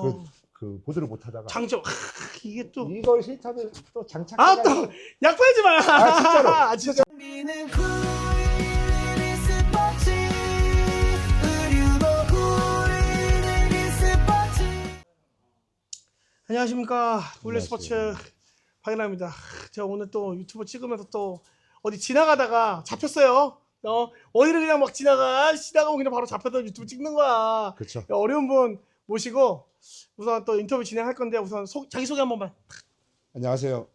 어. 그, 그 보드를 못 하다가 장점. 하, 이게 또. 이걸 싫다면 또 장착. 아, 또 약팔지 마. 아, 진짜로. 아, 진짜. 우리는 스포츠 후리는 스포츠 안녕하십니까. 안녕하세요. 스포츠 박인아입니다. 제가 오늘 또 유튜브 찍으면서 또 어디 지나가다가 잡혔어요. 어, 어디를 그냥 막 지나가, 지나가면 그냥 바로 잡혀서 유튜브 찍는 거야. 그렇죠. 어려운 분 모시고 우선 또 인터뷰 진행할 건데 우선 소, 자기소개 한 번만. 안녕하세요.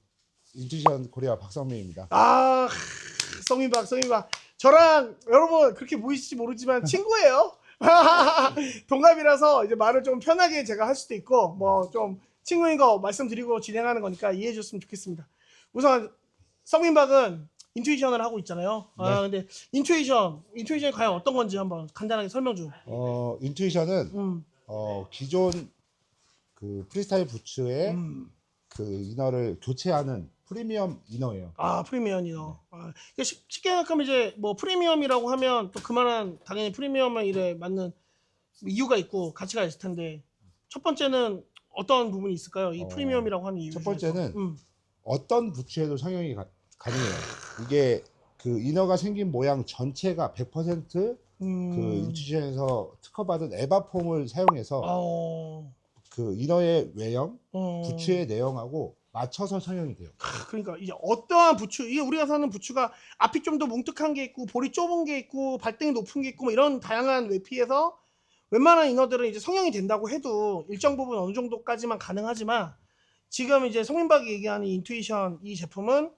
인투션 코리아 박성민입니다. 아, 성민박, 성민박. 저랑 여러분 그렇게 보이실지 모르지만 친구예요. 동갑이라서 이제 말을 좀 편하게 제가 할 수도 있고 뭐 좀 친구인 거 말씀드리고 진행하는 거니까 이해해 줬으면 좋겠습니다. 우선 성민박은 인투이션을 하고 있잖아요. 아 근데 인투이션, 인투이션이 과연 어떤 건지 한번 간단하게 설명 좀. 어, 인투이션은 음, 어, 기존 그 프리스타일 부츠의 음. 그 이너를 교체하는 프리미엄 이너예요. 아 프리미엄이요. 아, 이게 쉽- 쉽게 생각하면 이제 뭐 프리미엄이라고 하면 또 그만한 당연히 프리미엄의 일에 맞는 이유가 있고 가치가 있을 텐데 첫 번째는 어떤 부분이 있을까요? 이 어, 프리미엄이라고 하는 이유. 첫 중에서. 번째는 음. 어떤 부츠에도 성형이 가, 가능해요. 이게 그 이너가 생긴 모양 전체가 100% 그 음. 인투이션에서 특허받은 에바폼을 사용해서 어. 그 이너의 외형, 어. 부츠의 내형하고 맞춰서 성형이 돼요. 그러니까 이제 어떠한 부츠 이게 우리가 사는 부츠가 앞이 좀 더 뭉툭한 게 있고 볼이 좁은 게 있고 발등이 높은 게 있고 뭐 이런 다양한 외피에서 웬만한 이너들은 이제 성형이 된다고 해도 일정 부분 어느 정도까지만 가능하지만 지금 이제 송민박이 얘기하는 인투이션 이 제품은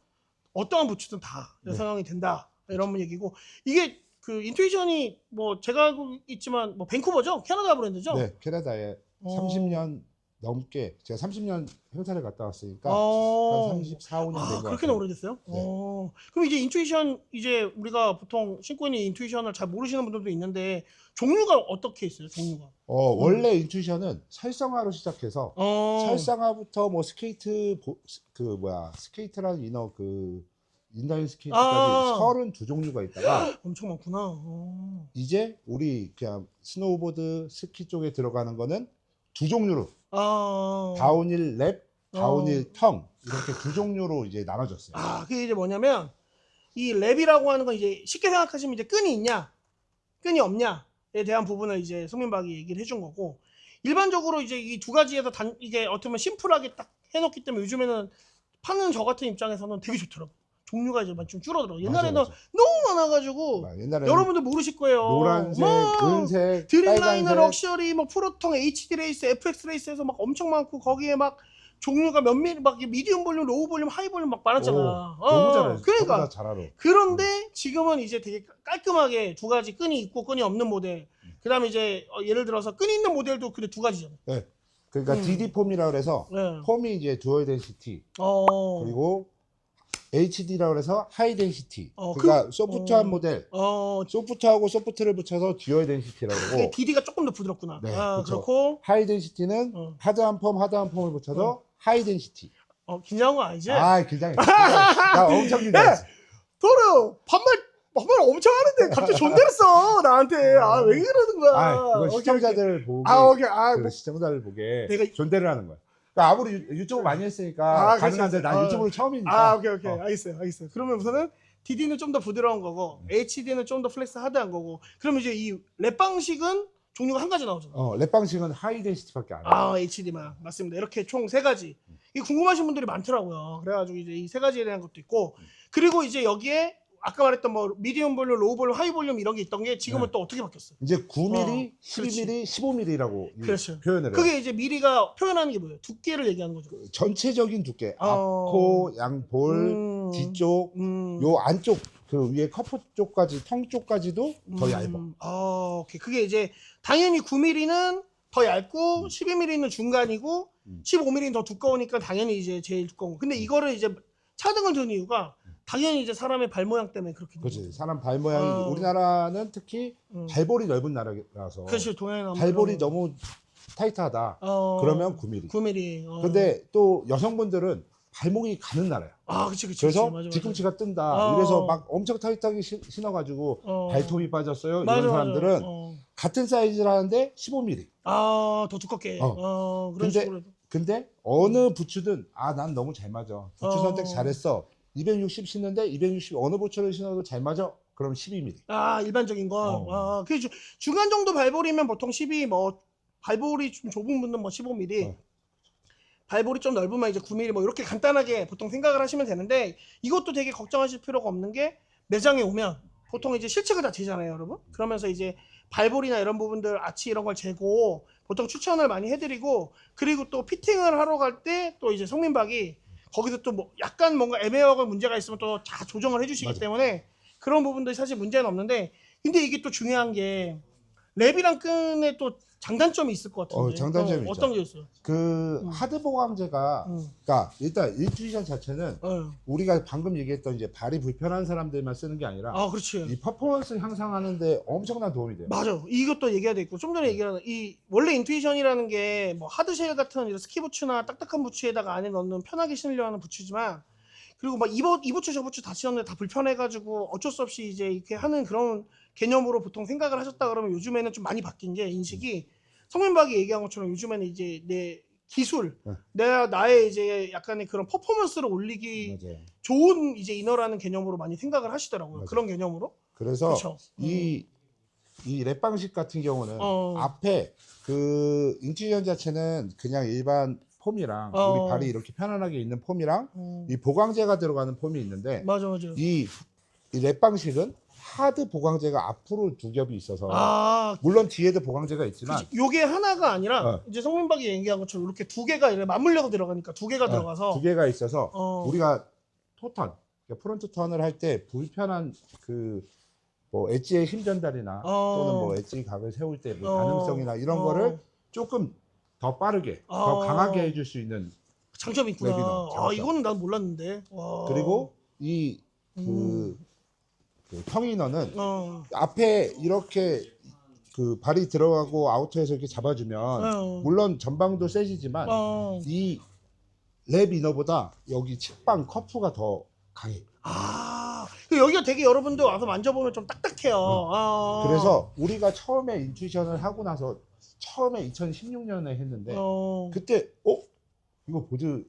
어떠한 부츠든 다 네. 성형이 된다 이런 얘기고 이게 그 인투이션이 뭐 제가 알고 있지만 뭐 밴쿠버죠 캐나다 브랜드죠 네, 캐나다에 어. 30년 넘게 제가 30년 행사를 갔다 왔으니까 어. 한 34, 5년 아, 된것 그렇게나 같아요. 오래됐어요? 네. 어. 그럼 이제 인투이션 이제 우리가 보통 신고 있는 인투이션을 잘 모르시는 분들도 있는데 종류가 어떻게 있어요? 종류가? 어, 원래 인투이션은 설상화로 시작해서 어. 설상화부터 뭐 스케이트 보- 그 뭐야 스케이트라는 이너 그 인라인 스케이트까지 아. 32종류가 있다가 엄청 많구나. 어. 이제 우리 그냥 스노우보드 스키 쪽에 들어가는 거는 두 종류로 아. 다운힐 랩, 어. 다운힐 텅 이렇게 두 종류로 이제 나눠졌어요. 아, 그게 이제 뭐냐면 이 랩이라고 하는 건 이제 쉽게 생각하시면 이제 끈이 있냐, 끈이 없냐에 대한 부분을 이제 송민박이 얘기를 해준 거고 일반적으로 이제 이 두 가지에서 단 이게 어떻게 보면 심플하게 딱 해놓기 때문에 요즘에는 파는 저 같은 입장에서는 되게 좋더라고. 종류가 이제 좀 줄어들어. 옛날에는 맞아, 맞아. 너무 많아가지고 막 옛날에 여러분들 모르실 거예요. 노란색, 뭐 은색, 드림라이너, 빨간색 럭셔리, 뭐 프로통, HD 레이스, FX 레이스에서 막 엄청 많고 거기에 막 종류가 몇 미리 막 미디움 볼륨, 로우 볼륨, 하이 볼륨 막 많았잖아. 오, 어, 너무 잘해. 그러니까 다잘 알아. 그런데 지금은 이제 되게 깔끔하게 두 가지 끈이 있고 끈이 없는 모델. 그다음에 이제 어, 예를 들어서 끈이 있는 모델도 근데 두 가지잖아. 그러니까 음. DD 폼이라 그래서 네. 폼이 이제 듀얼 덴시티 어. 그리고 HD라 그래서 하이 덴시티. 어, 그러니까 그- 소프트한 어. 모델. 어. 소프트하고 소프트를 붙여서 듀얼 덴시티라고 그게 그러고 DD가 조금 더 부드럽구나. 네, 아, 그쵸. 그렇고 하이 덴시티는 어. 하드한 폼, 하드한 폼을 붙여서 하이 덴시티. 어, 긴장한 거 아니지? 아, 긴장했어. 나 엄청 긴장했어. 도로 반말 반말 엄청 하는데 갑자기 존대를 써 나한테 아 왜 그러는 거야? 아, 그건 오케이, 시청자들 보게, 오케이. 아 오케이 아그 뭐, 시청자들 보게 내가- 존대를 하는 거야. 그러니까 아무리 유, 유튜브 많이 했으니까 아, 그렇지, 가능한데 난 그렇지. 유튜브를 처음이니까. 아 오케이 오케이 어. 알겠어요 알겠어요. 그러면 우선은 DD는 좀 더 부드러운 거고 HD는 좀 더 플렉스 하드한 거고 그럼 이제 이 랩 방식은 종류가 한 가지 나오잖아. 어, 랩 방식은 하이 덴시티밖에 안 해. 아 HD만 맞습니다. 이렇게 총 세 가지. 이 궁금하신 분들이 많더라고요. 그래가지고 이제 이 세 가지에 대한 것도 있고 그리고 이제 여기에 아까 말했던 뭐 미디엄 볼륨, 로우 볼륨, 하이 볼륨 이런 게 있던 게 지금은 네. 또 어떻게 바뀌었어? 이제 9mm, 어, 그렇지. 12mm, 15mm라고 그렇죠. 표현을 해요. 그게 이제 미리가 표현하는 게 뭐예요? 두께를 얘기하는 거죠. 전체적인 두께, 어. 앞코, 양볼, 음. 뒤쪽, 음. 요 안쪽 그 위에 커프 쪽까지 텅 쪽까지도 더 음. 얇아. 아, 오케이. 그게 이제 당연히 9mm는 더 얇고 12mm는 중간이고 음. 15mm는 더 두꺼우니까 당연히 이제 제일 두꺼운 거. 근데 이거를 이제 차등을 둔 이유가 당연히 이제 사람의 발 모양 때문에 그렇게 된 그렇지. 사람 발 모양이 어. 우리나라는 특히 음. 발볼이 넓은 나라라서 그렇지 동양은 발볼이 너무 타이트하다. 어, 그러면 9mm. 9mm. 어. 근데 또 여성분들은 발목이 가는 나라야. 아, 그치 그치. 그래서 그치. 맞아, 맞아. 뒤꿈치가 뜬다. 어. 이래서 막 엄청 타이트하게 신- 신어가지고 어. 발톱이 빠졌어요. 맞아, 이런 맞아. 사람들은 어. 같은 사이즈라는데 15mm. 아, 더 두껍게. 어. 어, 그런 근데- 식으로. 해도. 근데 어느 부츠든 아 난 너무 잘 맞아. 부츠 어. 선택 잘했어. 260 신는데 260 어느 부츠를 신어도 잘 맞아. 그럼 12mm. 아, 일반적인 건. 어. 아, 그 주, 중간 정도 발볼이면 보통 12, 뭐, 발볼이 좀 좁은 분은 뭐 15mm. 어. 발볼이 좀 넓으면 이제 9mm 뭐 이렇게 간단하게 보통 생각을 하시면 되는데 이것도 되게 걱정하실 필요가 없는 게 매장에 오면 보통 이제 실측을 다 재잖아요, 여러분. 그러면서 이제 발볼이나 이런 부분들 아치 이런 걸 재고 보통 추천을 많이 해드리고 그리고 또 피팅을 하러 갈 때 또 이제 성민박이 거기서 또 뭐 약간 뭔가 애매하고 문제가 있으면 또 다 조정을 해주시기 맞아. 때문에 그런 부분들이 사실 문제는 없는데 근데 이게 또 중요한 게 랩이랑 끈에 또 장단점이 있을 것 같은데 어, 장단점이 있죠. 어떤 게 있어요? 그 음. 하드 보강제가 음. 그러니까 일단 인투이션 자체는 어. 우리가 방금 얘기했던 이제 발이 불편한 사람들만 쓰는 게 아니라 아 그렇지 이 퍼포먼스 향상하는데 엄청난 도움이 돼요. 맞아 이것도 얘기해야 되고 좀 전에 얘기한 이 원래 인투이션이라는 게 뭐 하드쉘 같은 이런 스키 부츠나 딱딱한 부츠에다가 안에 넣는 편하게 신으려 하는 부츠지만 그리고 막이 부츠 저 부츠 다 신었는데 다 불편해가지고 어쩔 수 없이 이제 이렇게 하는 그런 개념으로 보통 생각을 하셨다 그러면 요즘에는 좀 많이 바뀐 게 인식이 성민박이 얘기한 것처럼 요즘에는 이제 내 기술, 네. 내가 나의 이제 약간의 그런 퍼포먼스를 올리기 맞아요. 좋은 이제 이너라는 개념으로 많이 생각을 하시더라고요. 맞아요. 그런 개념으로. 그래서. 이, 이 랩 방식 같은 경우는 어. 앞에 그 인투이션 자체는 그냥 일반 폼이랑 어. 우리 발이 이렇게 편안하게 있는 폼이랑 음, 이 보강제가 들어가는 폼이 있는데 맞아 맞아. 이 랩 방식은 하드 보강제가 앞으로 두 겹이 있어서 아, 물론 뒤에도 보강제가 있지만 그치. 요게 하나가 아니라 어. 이제 성민박이 얘기한 것처럼 이렇게 두 개가 이렇게 맞물려서 들어가니까 두 개가 어, 들어가서 두 개가 있어서 어. 우리가 토턴 그러니까 프론트 턴을 할 때 불편한 그 뭐 엣지의 힘 전달이나 어. 또는 뭐 엣지 각을 세울 때뭐 어. 가능성이나 이런 어. 거를 조금 더 빠르게 더 어. 강하게 해줄 수 있는 장점이 있구나. 랩이다, 아, 장점. 이거는 난 몰랐는데. 와. 그리고 이 그 음. 그 텅이너는 어. 앞에 이렇게 그 발이 들어가고 아우터에서 이렇게 잡아주면 어. 물론 전방도 세지지만 어. 이랩 이너보다 여기 측방 커프가 더 강해. 아, 그 여기가 되게 여러분들 와서 만져보면 좀 딱딱해요. 아. 그래서 우리가 처음에 인투이션을 하고 나서 처음에 2016년에 했는데 어. 그때 어 이거 보드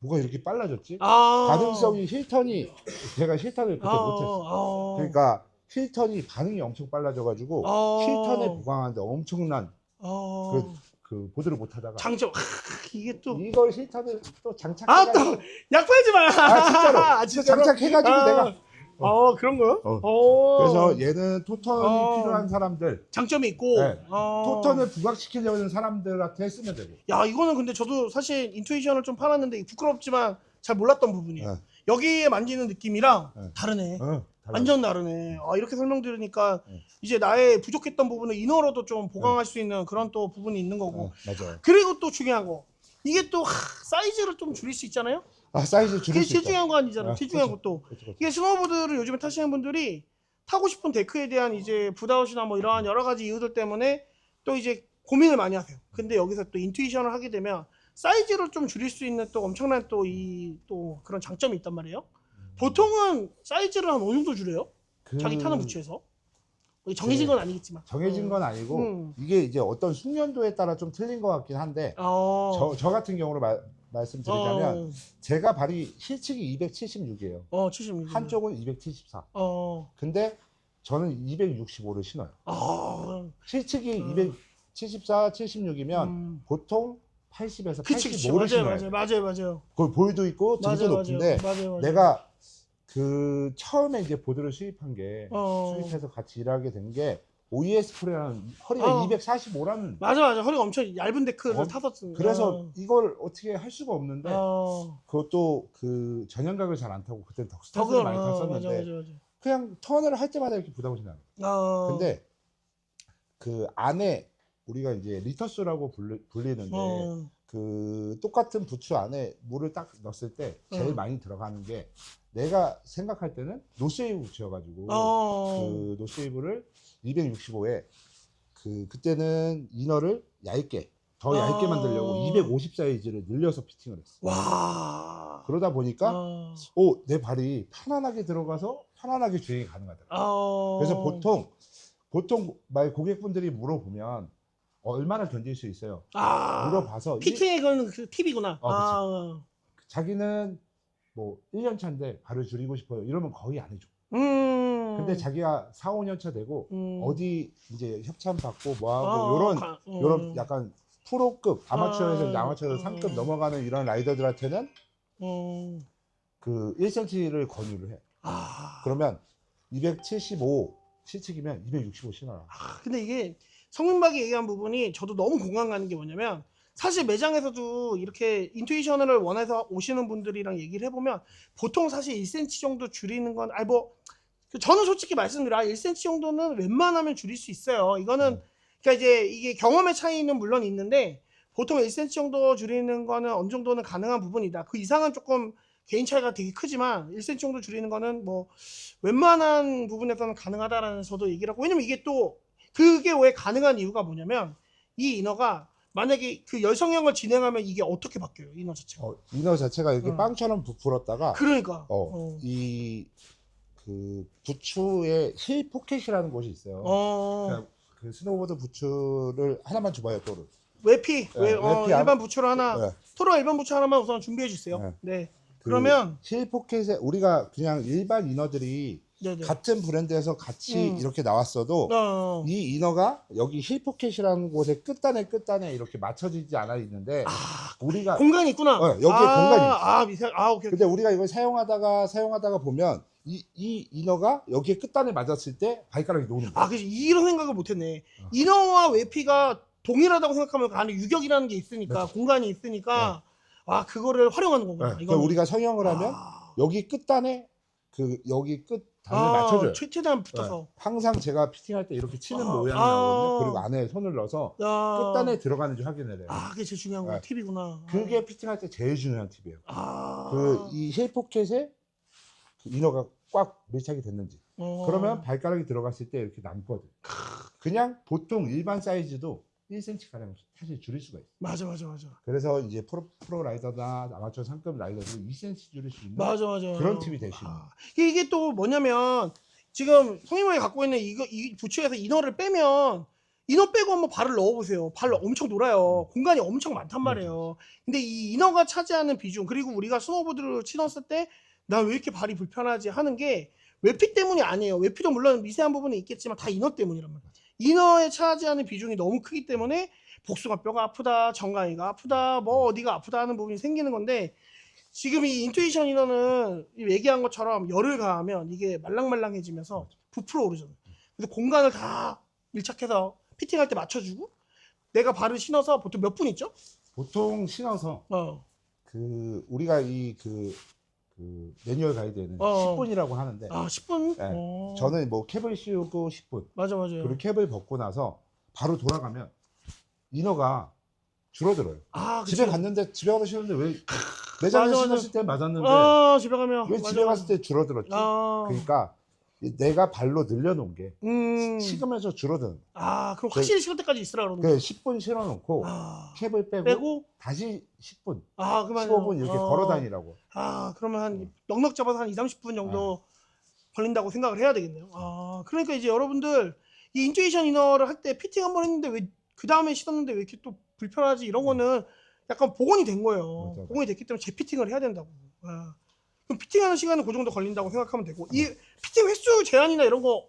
뭐가 이렇게 빨라졌지? 아. 가능성이 힐턴이 제가 힐턴을 그때 아, 못했어. 아. 그러니까 힐턴이 반응이 엄청 빨라져가지고 아. 힐턴에 보강하는데 엄청난 아. 그, 그 보드를 못하다가 장점. 하, 이게 또. 이걸 힐턴을 또 아, 장착해가지고 또 약팔지 마. 아 진짜로 아, 진짜 진짜로? 장착해가지고 아. 내가 어, 그런 거요? 어. 어. 그래서 얘는 토턴이 어. 필요한 사람들 장점이 있고. 네. 어. 토턴을 부각시키려는 사람들한테 쓰면 되고 야, 이거는 근데 저도 사실 인투이션을 좀 팔았는데 부끄럽지만 잘 몰랐던 부분이에요. 네. 여기에 만지는 느낌이랑 네. 다르네. 어, 달라. 완전 다르네. 아, 이렇게 설명 들으니까 네. 이제 나의 부족했던 부분을 이너로도 좀 보강할 수 있는 그런 또 부분이 있는 거고. 어, 맞아요. 그리고 또 중요한 거. 이게 또 하, 사이즈를 좀 줄일 수 있잖아요. 아 사이즈 그게 줄일 수 제일 있다. 중요한 거 아니잖아. 아, 제일 중요한 그렇죠. 것도. 그렇죠, 그렇죠. 이게 스노보드를 요즘에 타시는 분들이 타고 싶은 데크에 대한 이제 붓아웃이나 뭐 이러한 여러 가지 이유들 때문에 또 이제 고민을 많이 하세요. 근데 여기서 또 인투이션을 하게 되면 사이즈를 좀 줄일 수 있는 또 엄청난 또 이 또 그런 장점이 있단 말이에요. 보통은 사이즈를 한 어느 정도 줄여요? 그 자기 타는 부츠에서 정해진 건 아니겠지만 정해진 건 아니고 음. 이게 이제 어떤 숙련도에 따라 좀 틀린 것 같긴 한데 어. 저, 저 같은 경우로 말, 말씀드리자면 어, 제가 발이 실측이 276이에요. 어 76. 한쪽은 274. 어. 근데 저는 265를 신어요. 아. 실측이 음. 274, 76이면 음. 보통 80에서 그치 그치 85를 맞아요 신어요. 맞아요 맞아요 맞아요. 그 볼도 있고 등도 맞아요 높은데 맞아요 맞아요. 맞아요. 내가 그 처음에 이제 보드를 수입한 게 어. 수입해서 같이 일하게 된 게 OES 프로라는 허리가 어. 245라는 맞아 맞아 허리가 엄청 얇은 데크를 어, 타서 그래서 이걸 어떻게 할 수가 없는데 어. 그것도 그 전형각을 잘 안 타고 그때 그런 많이 어, 탔었는데 맞아 맞아. 그냥 턴을 할 때마다 이렇게 부담이 나요. 어. 근데 그 안에 우리가 이제 리터스라고 불리, 불리는데 어. 그 똑같은 부츠 안에 물을 딱 넣었을 때 제일 어. 많이 들어가는 게 내가 생각할 때는 노세이브 부츠여가지고 어. 그 노세이브를 265에 그 그때는 이너를 얇게 더 얇게 어. 만들려고 250 사이즈를 늘려서 피팅을 했어. 와. 그러다 보니까 어. 오내 발이 편안하게 들어가서 편안하게 주행이 가능하더라. 어. 그래서 보통 보통 말 고객분들이 물어보면 얼마나 견딜 수 있어요. 아. 물어봐서 일- 피팅의 그건 그 팁이구나. 어. 아, 어. 자기는 뭐 1년 차인데 발을 줄이고 싶어요. 이러면 거의 안 해줘. 음. 근데 자기가 4, 5년 차 되고 음. 어디 이제 협찬 받고 뭐 하고 어, 요런 가- 어. 요런 약간 프로급 아마추어에서 아, 이제 아마추어 음. 3급 넘어가는 이런 라이더들한테는 어. 그 1cm를 권유를 해. 아. 그러면 275 실측이면 265 신어라. 아, 근데 이게 성민박이 얘기한 부분이 저도 너무 공감 가는 게 뭐냐면 사실 매장에서도 이렇게 인투이션을 원해서 오시는 분들이랑 얘기를 해보면 보통 사실 1cm 정도 줄이는 건 아니 뭐 저는 솔직히 말씀드려 1cm 정도는 웬만하면 줄일 수 있어요. 이거는 음. 그러니까 이제 이게 경험의 차이는 물론 있는데 보통 1cm 정도 줄이는 거는 어느 정도는 가능한 부분이다. 그 이상은 조금 개인 차이가 되게 크지만 1cm 정도 줄이는 거는 뭐 웬만한 부분에서는 가능하다라는 저도 얘기를 하고 왜냐면 이게 또 그게 왜 가능한 이유가 뭐냐면 이 인어가 만약에 그 열성형을 진행하면 이게 어떻게 바뀌어요 인어 자체가 어, 이너 자체가 이렇게 어. 빵처럼 부풀었다가 그러니까 어, 어. 이 그 부추에 힐 포켓이라는 곳이 있어요. 어. 그러니까 그 스노우보드 부추를 하나만 줘봐요, 또를. 외피 네, 외, 어, 외피 안- 일반 부추를 하나 네. 토로 일반 부추 하나만 우선 준비해 주세요 네. 네, 그 그러면 힐 포켓에 우리가 그냥 일반 이너들이 네, 네. 같은 브랜드에서 같이 음. 이렇게 나왔어도 어. 이 이너가 여기 힐 포켓이라는 곳에 끝단에 끝단에 이렇게 맞춰지지 않아 있는데 아, 우리가 공간이 있구나 어, 여기에 아, 공간이 있어. 아 미세 아 오케이 근데 우리가 이걸 사용하다가 사용하다가 보면 이, 이 이너가 여기에 끝단에 맞았을 때 발가락이 노는 거야. 아 그래서 이런 생각을 못했네 어. 인어와 외피가 동일하다고 생각하면 그 안에 유격이라는 게 있으니까 공간이 있으니까 아 그거를 활용하는 네. 거구나 그러니까 이거는. 우리가 성형을 하면 아. 여기 끝단에 그 여기 끝 단을 아, 맞춰줘요. 최- 최대한 붙어서. 네. 항상 제가 피팅할 때 이렇게 치는 아, 모양이 아. 나오거든요. 그리고 안에 손을 넣어서 아. 끝단에 들어가는지 확인을 해요. 아, 그게 제일 중요한 거 네. 팁이구나. 그게 피팅할 때 제일 중요한 팁이에요. 아. 그 이힐 포켓에 그 이너가 꽉 밀착이 됐는지. 어. 그러면 발가락이 들어갔을 때 이렇게 남거든. 그냥 보통 일반 사이즈도 1cm 가량 사실 줄일 수가 있어. 맞아, 맞아, 맞아. 그래서 이제 프로, 프로 라이더나 아마추어 상급 라이더도 2cm 줄일 수 있는 맞아, 맞아. 그런 팁이 되시는 아, 이게 또 뭐냐면 지금 성희모이 갖고 있는 이거 이 부츠에서 이너를 빼면 이너 빼고 한번 발을 넣어보세요. 발 엄청 놀아요. 공간이 엄청 많단 말이에요. 근데 이 이너가 차지하는 비중 그리고 우리가 스노보드를 신었을 때 나 왜 이렇게 발이 불편하지 하는 게 외피 때문이 아니에요. 외피도 물론 미세한 부분이 있겠지만 다 이너 때문이란 말이에요. 이너에 차지하는 비중이 너무 크기 때문에 복숭아 뼈가 아프다, 정강이가 아프다, 뭐 어디가 아프다 하는 부분이 생기는 건데 지금 이 인투이션 이너는 이 얘기한 것처럼 열을 가하면 이게 말랑말랑해지면서 부풀어 오르잖아요. 그래서 공간을 다 밀착해서 피팅할 때 맞춰주고 내가 발을 신어서 보통 몇 분 있죠? 보통 신어서 어, 그 우리가 이 그 그 매뉴얼 가이드에는 어. 10분이라고 하는데 아 10분? 네. 어. 저는 뭐 캡을 씌우고 10분 맞아 맞아요. 그리고 캡을 벗고 나서 바로 돌아가면 이너가 줄어들어요. 아 집에. 갔는데 집에 가서 신었는데 왜 매장에 맞아, 맞아. 신었을 때 맞았는데 아 집에 가면 왜 집에 맞아. 갔을 때 줄어들었지? 아, 그러니까 이- 내가 발로 늘려놓은 게 음. 식으면서 줄어드는. 거예요. 아 그럼 확실히 식을 때까지 있으라 그러는 그 거야. 10분 실어놓고 아, 캡을 빼고, 빼고 다시 10분, 아 그만 15분 이렇게 걸어 다니라고. 아 그러면 한 넉넉 잡아서 한 2, 30분 정도 걸린다고 생각을 해야 되겠네요. 아 그러니까 이제 여러분들 이 인투이션 이너를 할 때 피팅 한 번 했는데 왜 그 다음에 신었는데 왜 이렇게 또 불편하지 이런 거는 약간 복원이 된 거예요. 맞아. 복원이 됐기 때문에 재피팅을 해야 된다고. 아. 그럼 피팅하는 시간은 그 정도 걸린다고 생각하면 되고 이 피팅 횟수 제한이나 이런 거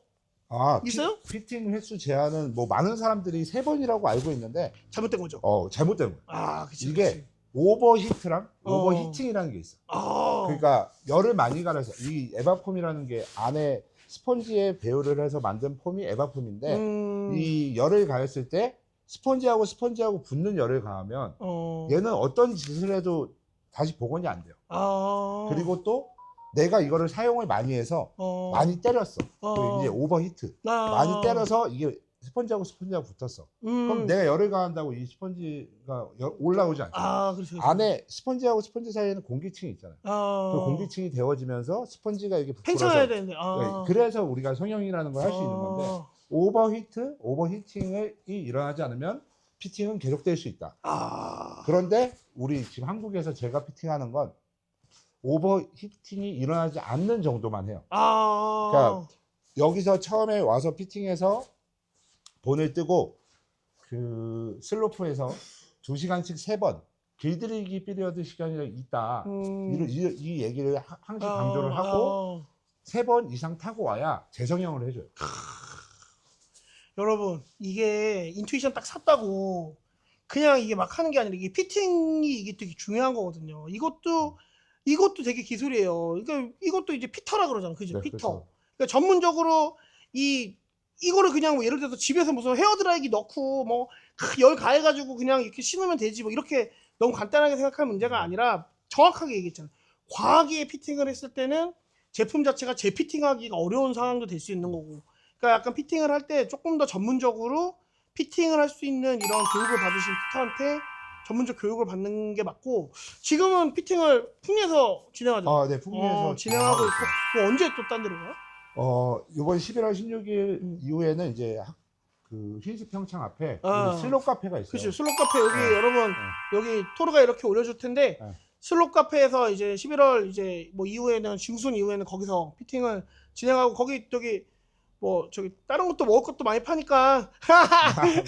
아, 있어요? 피, 팅 횟수 제한은 뭐 많은 사람들이 세 번이라고 알고 있는데 잘못된 거죠. 어 잘못된 거예요. 아 그치 이게 그치. 오버히트랑 어. 오버히팅이라는 게 있어. 아 그러니까 열을 많이 가려서 이 에바폼이라는 게 안에 스펀지에 배열을 해서 만든 폼이 에바폼인데 음, 이 열을 가했을 때 스펀지하고 스펀지하고 붙는 열을 가하면 어. 얘는 어떤 짓을 해도 다시 복원이 안 돼요. 아 그리고 또 내가 이거를 사용을 많이 해서 어. 많이 때렸어. 어. 그 이제 오버 히트. 아. 많이 때려서 이게 스펀지하고 스펀지하고 붙었어. 음. 그럼 내가 열을 가한다고 이 스펀지가 열- 올라오지 않죠. 아 그렇죠. 그렇죠. 안에 스펀지하고 스펀지 사이에는 공기층이 있잖아요. 아. 그 공기층이 데워지면서 스펀지가 팽창해야 부풀어서 되는데. 아. 네, 그래서 우리가 성형이라는 걸 할 수 있는 건데 아. 오버히트, 오버히팅이 일어나지 않으면 피팅은 계속될 수 있다. 아. 그런데 우리 지금 한국에서 제가 피팅하는 건 오버히팅이 일어나지 않는 정도만 해요. 아. 그러니까 여기서 처음에 와서 피팅해서 본을 뜨고 그 슬로프에서 2시간씩 3번 길들이기 피리어드 시간이 있다. 음. 이, 이, 이 얘기를 하- 항상 어, 강조를 하고 어. 세번 이상 타고 와야 재성형을 해줘요. 여러분 이게 인투이션 딱 샀다고 그냥 이게 막 하는 게 아니라 이게 피팅이 이게 되게 중요한 거거든요. 이것도 이것도 되게 기술이에요. 그러니까 이것도 이제 피터라 그러잖아, 그죠? 네, 피터. 그렇죠. 그러니까 전문적으로 이 이거를 그냥 뭐 예를 들어서 집에서 무슨 헤어 드라이기 넣고 뭐 열 가해가지고 그냥 이렇게 신으면 되지 뭐 이렇게 너무 간단하게 생각할 문제가 아니라 정확하게 얘기했잖아요. 과하게 피팅을 했을 때는 제품 자체가 재피팅하기가 어려운 상황도 될 수 있는 거고. 그러니까 약간 피팅을 할 때 조금 더 전문적으로 피팅을 할 수 있는 이런 교육을 받으신 피터한테 전문적 교육을 받는 게 맞고 지금은 피팅을 풍리에서 진행하죠. 아, 네, 풍미에서 어, 진행하고 있고 뭐 언제 또 딴 데로 가요? 어, 이번 11월 16일 음. 이후에는 이제 학- 그 흰스 평창 앞에 아. 우리 슬롯 카페가 있어요. 그치 슬롯 카페 여기 네. 여러분 여기 토르가 이렇게 올려줄 텐데 네. 슬롯 카페에서 이제 11월 이제 뭐 이후에는 중순 이후에는 거기서 피팅을 진행하고 거기 저기 뭐 저기 다른 것도 먹을 것도 많이 파니까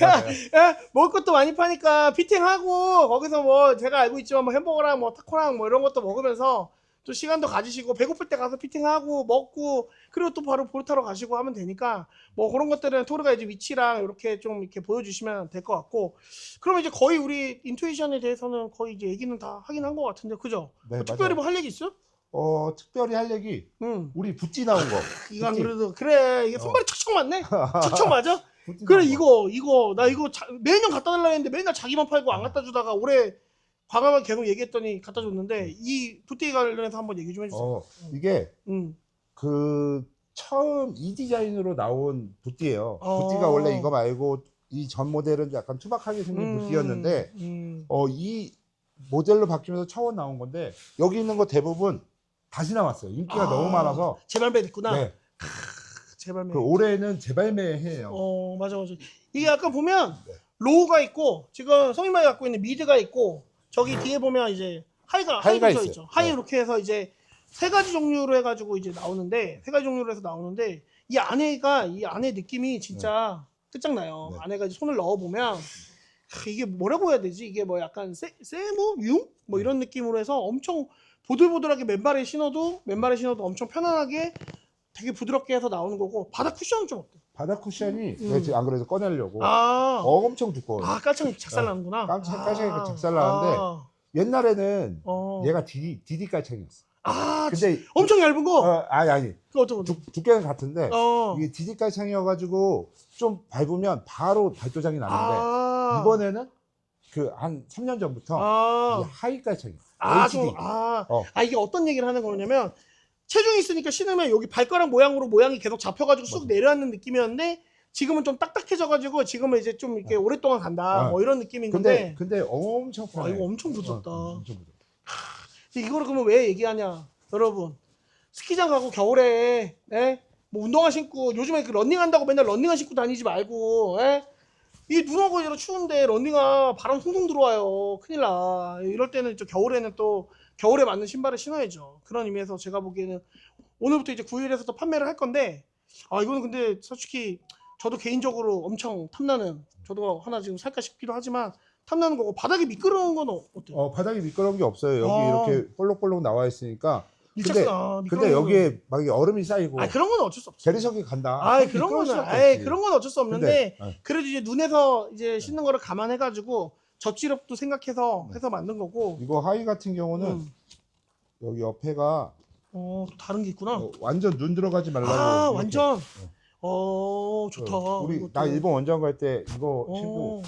맞아요. 예, 먹을 것도 많이 파니까 피팅하고 거기서 뭐 제가 알고 있지만 뭐 햄버거랑 뭐 타코랑 뭐 이런 것도 먹으면서 또 시간도 가지시고 배고플 때 가서 피팅하고 먹고 그리고 또 바로 볼 타러 가시고 하면 되니까 뭐 그런 것들은 토르가 이제 위치랑 이렇게 좀 이렇게 보여주시면 될 것 같고 그러면 이제 거의 우리 인투이션에 대해서는 거의 이제 얘기는 다 하긴 한 것 같은데 그죠? 네, 뭐 특별히. 뭐 할 얘기 있어? 어, 특별히 할 얘기 응. 우리 붓지 나온 거. 이건 붓지. 그래도 그래 이게 손발이 척척 맞네. 척척 맞아? 붓지 그래 나온 거. 이거 이거 나 이거 자- 매년 갖다 달라 했는데 맨날 자기만 팔고 안 갖다 주다가 올해 과감하게 계속 얘기했더니 갖다 줬는데 이 붓띠 관련해서 한번 얘기 좀 해주세요. 어, 이게 음. 그 처음 이 디자인으로 나온 붓띠예요. 어. 붓띠가 원래 이거 말고 이 전 모델은 약간 투박하게 생긴 붓띠였는데 음. 어, 이 모델로 바뀌면서 처음 나온 건데 여기 있는 거 대부분 다시 나왔어요. 인기가 아. 너무 많아서. 재발매 됐구나. 네. 재발매. 그 올해는 재발매해요. 어 맞아 맞아. 이게 약간 보면 네. 로우가 있고 지금 성인만이 갖고 있는 미드가 있고 저기 뒤에 보면 이제 하이가 하이 하이가 붙어 있어요. 있죠. 하이 네. 이렇게 해서 이제 세 가지 종류로 해가지고 이제 나오는데 세 가지 종류로 해서 나오는데 이 안에가 이 안에 느낌이 진짜 끝장나요. 네. 안에가 이제 손을 넣어 보면 이게 뭐라고 해야 되지? 이게 뭐 약간 세, 세무 융? 뭐 이런 느낌으로 해서 엄청 보들보들하게 맨발에 신어도 맨발에 신어도 엄청 편안하게 되게 부드럽게 해서 나오는 거고 바닥 쿠션은 좀 어때? 바닥 쿠션이 음. 지금 안 그래서 꺼내려고 아, 엄청 두꺼워요. 아 깔창이 작살나는구나. 깜짝- 아, 깔창이 작살나는데 아, 옛날에는 어. 얘가 디디, 디디 깔창이었어. 아, 근데 엄청 얇은 거. 어, 아니 아니 그 어떤 거? 두, 두께는 같은데 어. 이게 디디 깔창이어가지고 좀 밟으면 바로 발도장이 나는데 아. 이번에는 그 한 3년 전부터 아. 하이 깔창이야. 아. 좀, 아, 어. 아, 이게 어떤 얘기를 하는 거냐면, 체중이 있으니까 신으면 여기 발가락 모양으로 모양이 계속 잡혀가지고 쑥. 내려앉는 느낌이었는데, 지금은 좀 딱딱해져가지고, 지금은 이제 좀 이렇게 오랫동안 간다. 어. 뭐 이런 느낌인 근데 건데, 근데 엄청 아, 편해. 이거 엄청 부드럽다. 어, 엄청 부드럽다. 이거를 그러면 왜 얘기하냐, 여러분. 스키장 가고 겨울에, 예? 뭐 운동화 신고, 요즘에 그 런닝한다고 맨날 런닝화 신고 다니지 말고, 예? 이 눈하고 이런 추운데 런닝화 바람 송송 들어와요. 큰일 나. 이럴 때는 저 겨울에는 또 겨울에 맞는 신발을 신어야죠. 그런 의미에서 제가 보기에는 오늘부터 이제 9일에서 또 판매를 할 건데, 아, 이거는 근데 솔직히 저도 개인적으로 엄청 탐나는, 저도 하나 지금 살까 싶기도 하지만, 탐나는 거고, 바닥이 미끄러운 건 어- 어때요? 어 바닥이 미끄러운 게 없어요. 여기 아. 이렇게 볼록볼록 나와 있으니까. 근데 아, 근데 미끄러운 여기에 막 얼음이 쌓이고 아 그런 건 어쩔 수 없어. 대리석이 간다. 아 그런 거는 없지. 그런 건 어쩔 수 없는데 근데, 어. 그래도 이제 눈에서 이제 신는 거를 감안해 가지고 접지력도 생각해서 네. 해서 만든 거고. 이거 하이 같은 경우는 음. 여기 옆에가 어, 또 다른 게 있구나. 어, 완전 눈 들어가지 말라고. 아 이렇게. 완전. 어 좋다. 어, 우리 이것도. 나 일본 원정 갈 때 이거 신고 어,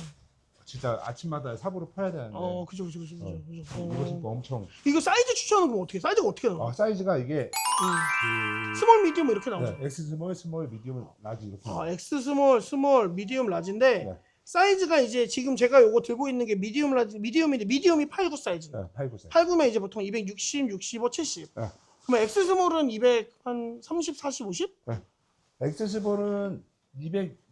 진짜 아침마다 삽으로 퍼야 되는데 어 그죠 그죠 그죠 그죠. 어, 그죠. 이거 어. 엄청 이거 사이즈 추천은 그럼 어떻게? 사이즈가 어떻게 나와? 아, 사이즈가 이게 음. 그 스몰 미디움 이렇게 나오죠. 네, X 스몰 스몰 미디움 라지 이렇게 아, X 스몰, 스몰, 미디움, 라지인데 네. 사이즈가 이제 지금 제가 요거 들고 있는 게 미디움 라지, 미디움인데 미디움이 8, 9 사이즈. 네, 8, 9 사이즈 8, 9면 이제 보통 260, 65, 70. 네. 그러면 X 스몰은 200, 한 30, 40, 50? X 스몰은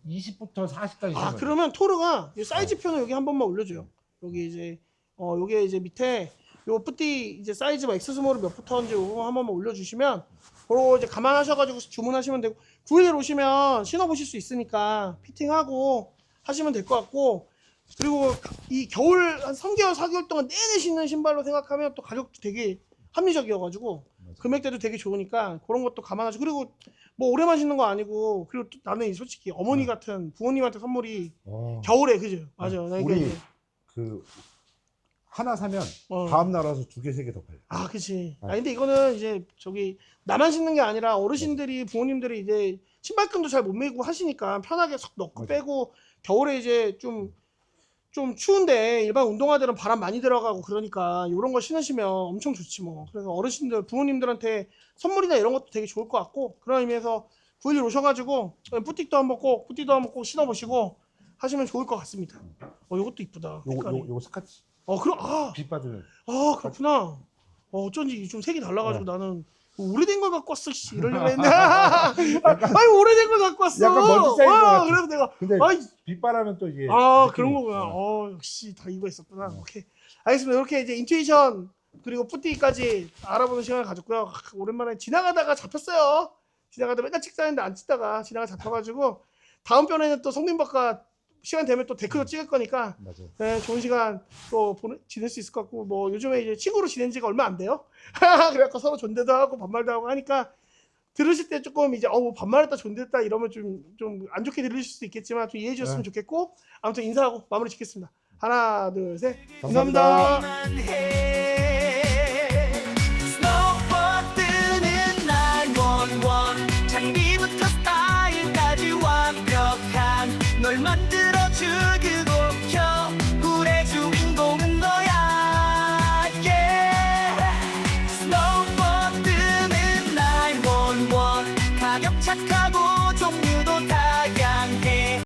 220부터 40까지 아, 그러면 토르가 이 사이즈 표는 여기 한 번만 올려줘요. 여기 이제, 어, 요게 이제 밑에 요 뿌띠 이제 사이즈 뭐 엑스 스몰이 몇 부터인지 요거 한 번만 올려주시면 그거 이제 감안하셔가지고 주문하시면 되고 9일 오시면 신어보실 수 있으니까 피팅하고 하시면 될 것 같고 그리고 이 겨울 한 3개월 4개월 동안 내내 신는 신발로 생각하면 또 가격도 되게 합리적이어가지고 금액대도 되게 좋으니까 그런 것도 감안하시고 그리고 뭐 오래만 신는 거 아니고 그리고 또 나는 솔직히 어머니 같은 부모님한테 선물이 어, 겨울에 그죠? 맞아 나 이게 우리 이제, 그 하나 사면 어. 다음 날 와서 두 개 세 개 더 팔려. 아 그치. 아. 네. 근데 이거는 이제 저기 나만 신는 게 아니라 어르신들이 부모님들이 이제 신발끈도 잘 못 메고 하시니까 편하게 쏙 넣고 맞아. 빼고 겨울에 이제 좀 좀 추운데 일반 운동화들은 바람 많이 들어가고 그러니까 이런 거 신으시면 엄청 좋지 뭐 그래서 어르신들 부모님들한테 선물이나 이런 것도 되게 좋을 것 같고 그런 의미에서 9일 오셔가지고 뿌띠도 한번 꼭 뿌띠도 한번 꼭 신어보시고 하시면 좋을 것 같습니다 어 이것도 이쁘다 요거 색깔이. 요거, 요거 스카치 어 그럼 아빛 받으면 아 그렇구나. 어, 어쩐지 좀 색이 달라가지고 네. 나는 뭐 오래된 걸 갖고 왔어 씨 이러려고 했네. 아니 오래된 걸 갖고 왔어. 약간 것 아, 같아. 그래서 내가 근데 아이 빛바라면 또 이게 아 느낌이- 그런 거구나. 어. 어 역시 다 이거 있었구나. 오케이 알겠습니다. 이렇게 이제 인투이션 그리고 뿌띠까지 알아보는 시간을 가졌고요. 아, 오랜만에 지나가다가 잡혔어요. 지나가다 맨날 찍자는데 안 찍다가 지나가 잡혀가지고 다음 편에는 또 성민박과 시간 되면 또 데크도 찍을 거니까 맞아. 네, 좋은 시간 또 보내, 지낼 수 있을 것 같고 뭐 요즘에 이제 친구로 지낸 지가 얼마 안 돼요. 그래갖고 서로 존대도 하고 반말도 하고 하니까 들으실 때 조금 이제 어뭐 반말했다 존대했다 이러면 좀 좀 안 좋게 들리실 수도 있겠지만 좀 이해해 주셨으면 네. 좋겠고 아무튼 인사하고 마무리 짓겠습니다. 하나 둘 셋. 감사합니다. 감사합니다.